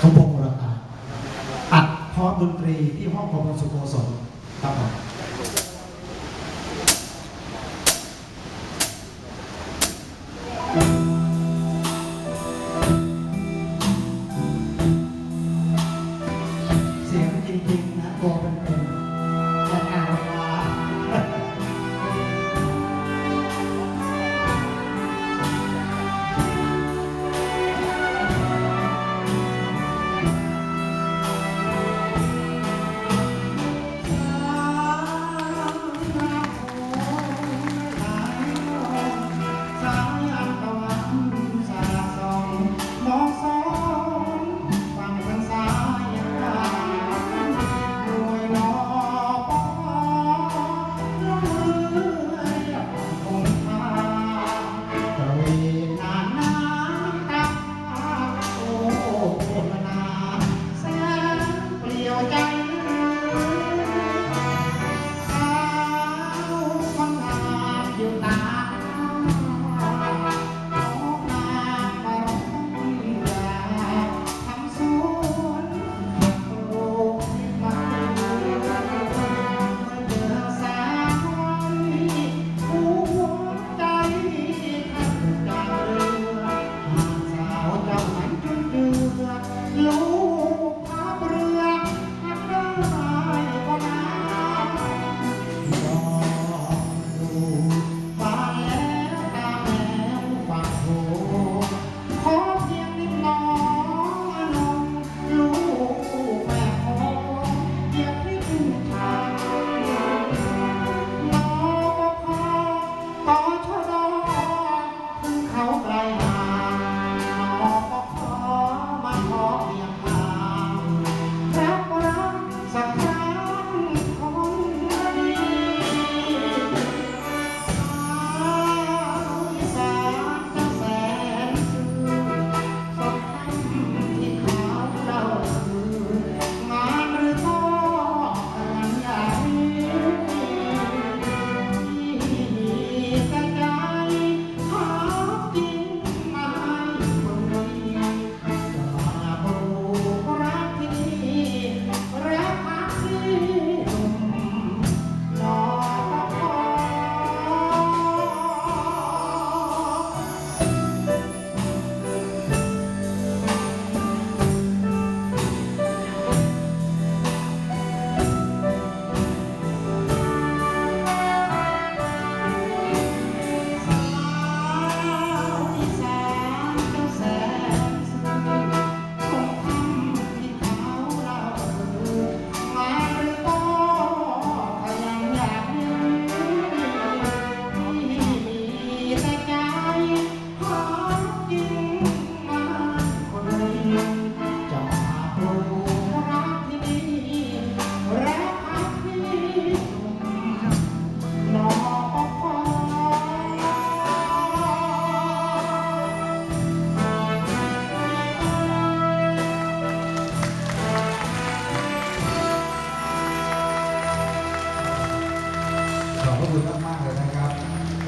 ของพงศ์ราอัดพร้อมดนตรีที่ห้องประมงสุโกศลครับผม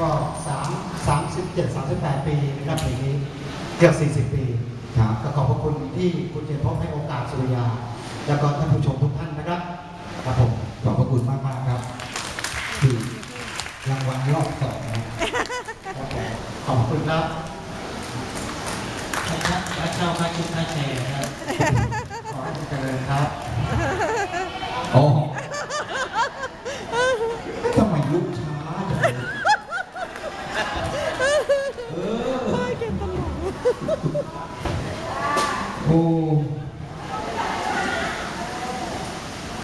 ก็สามสามสิบเจ็ดสามสิบแปดปีนะครับปีนี้เกือบสี่สิบปีครับก็ขอบพระคุณที่คุณเจนพบให้โอกาสสุริยา แล้วก็ท่านผู้ชมทุกท่านนะครับครับผมขอบพระคุณมากมากครับคือรางวัลรอบสองนะครับขอบคุณครับพระเจ้าพระชุดพระเชนะครับขอให้เจริญครับโอ้ oh.